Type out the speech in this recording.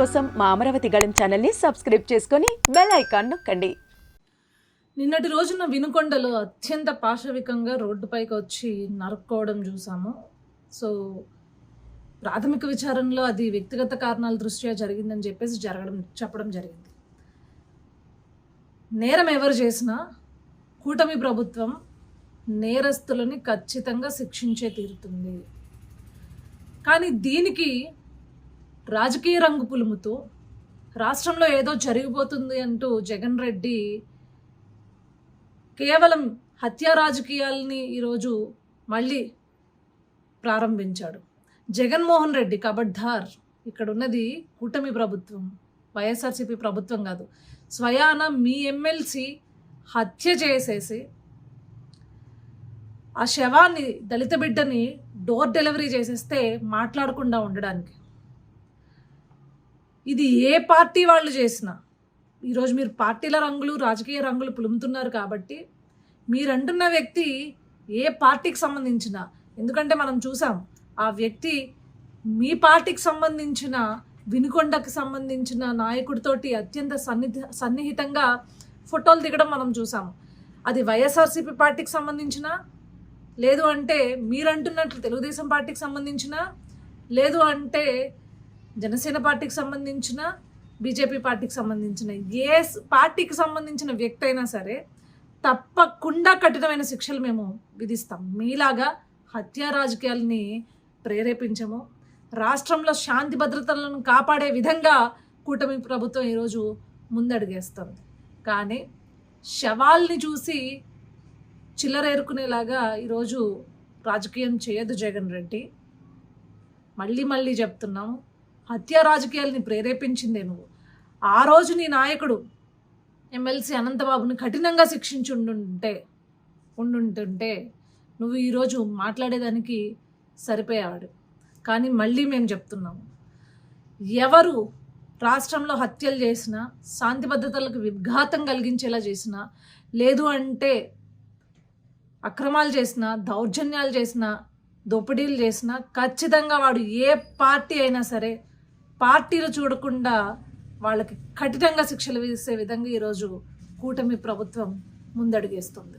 కోసం మా అమరావతి గళం ఛానల్ని సబ్స్క్రైబ్ చేసుకొని బెల్ ఐకాన్ నొక్కండి. నిన్నటి రోజున వినుకొండలో అత్యంత పాశవికంగా రోడ్డుపైకి వచ్చి నరుక్కోవడం చూసాము. సో ప్రాథమిక విచారణలో అది వ్యక్తిగత కారణాల దృష్ట్యా జరిగిందని చెప్పేసి జరగడం చెప్పడం జరిగింది. నేరం ఎవరు చేసినా కూటమి ప్రభుత్వం నేరస్తులని ఖచ్చితంగా శిక్షించే తీరుతుంది. కానీ దీనికి రాజకీయ రంగు పులుముతో రాష్ట్రంలో ఏదో జరిగిపోతుంది అంటూ జగన్ రెడ్డి కేవలం హత్యా రాజకీయాలని ఈరోజు మళ్ళీ ప్రారంభించాడు. జగన్మోహన్ రెడ్డి కబడ్దార్ ఇక్కడ ఉన్నది కూటమి ప్రభుత్వం వైఎస్ఆర్సీపీ ప్రభుత్వం కాదు. స్వయాన మీ ఎమ్మెల్సీ హత్య చేసేసి ఆ శవాన్ని దళిత బిడ్డని డోర్ డెలివరీ చేసేస్తే మాట్లాడకుండా ఉండడానికి ఇది ఏ పార్టీ వాళ్ళు చేసినా ఈరోజు మీరు పార్టీల రంగులు రాజకీయ రంగులు పులుముతున్నారు కాబట్టి మీరంటున్న వ్యక్తి ఏ పార్టీకి సంబంధించిన ఎందుకంటే మనం చూసాం ఆ వ్యక్తి మీ పార్టీకి సంబంధించిన వినుకొండకు సంబంధించిన నాయకుడితోటి అత్యంత సన్నిధి సన్నిహితంగా ఫోటోలు దిగడం మనం చూసాం. అది వైఎస్ఆర్సీపీ పార్టీకి సంబంధించిన లేదు అంటే మీరు అంటున్నట్లు తెలుగుదేశం పార్టీకి సంబంధించిన లేదు అంటే జనసేన పార్టీకి సంబంధించిన బీజేపీ పార్టీకి సంబంధించిన ఏ పార్టీకి సంబంధించిన వ్యక్తి అయినా సరే తప్పకుండా కఠినమైన శిక్షలు మేము విధిస్తాం. మీలాగా హత్యా రాజకీయాలని ప్రేరేపించము. రాష్ట్రంలో శాంతి భద్రతలను కాపాడే విధంగా కూటమి ప్రభుత్వం ఈరోజు ముందడుగేస్తుంది. కానీ శవాల్ని చూసి చిల్లరేరుకునేలాగా ఈరోజు రాజకీయం చేయదు జగన్ రెడ్డి. మళ్ళీ మళ్ళీ చెప్తున్నాము హత్య రాజకీయాల్ని ప్రేరేపించిందే నువ్వు. ఆ రోజు నీ నాయకుడు ఎమ్మెల్సీ అనంతబాబుని కఠినంగా శిక్షించి ఉండుంటే ఉండుంటుంటే నువ్వు ఈరోజు మాట్లాడేదానికి సరిపోయేవాడు. కానీ మళ్ళీ మేము చెప్తున్నాము. ఎవరు రాష్ట్రంలో హత్యలు చేసినా శాంతి భద్రతలకు విఘాతం కలిగించేలా చేసినా లేదు అంటే అక్రమాలు చేసినా దౌర్జన్యాలు చేసినా దోపిడీలు చేసినా ఖచ్చితంగా వాడు ఏ పార్టీ అయినా సరే పార్టీలు చూడకుండా వాళ్ళకి కఠినంగా శిక్షలు వేసే విధంగా ఈరోజు కూటమి ప్రభుత్వం ముందడుగేస్తుంది.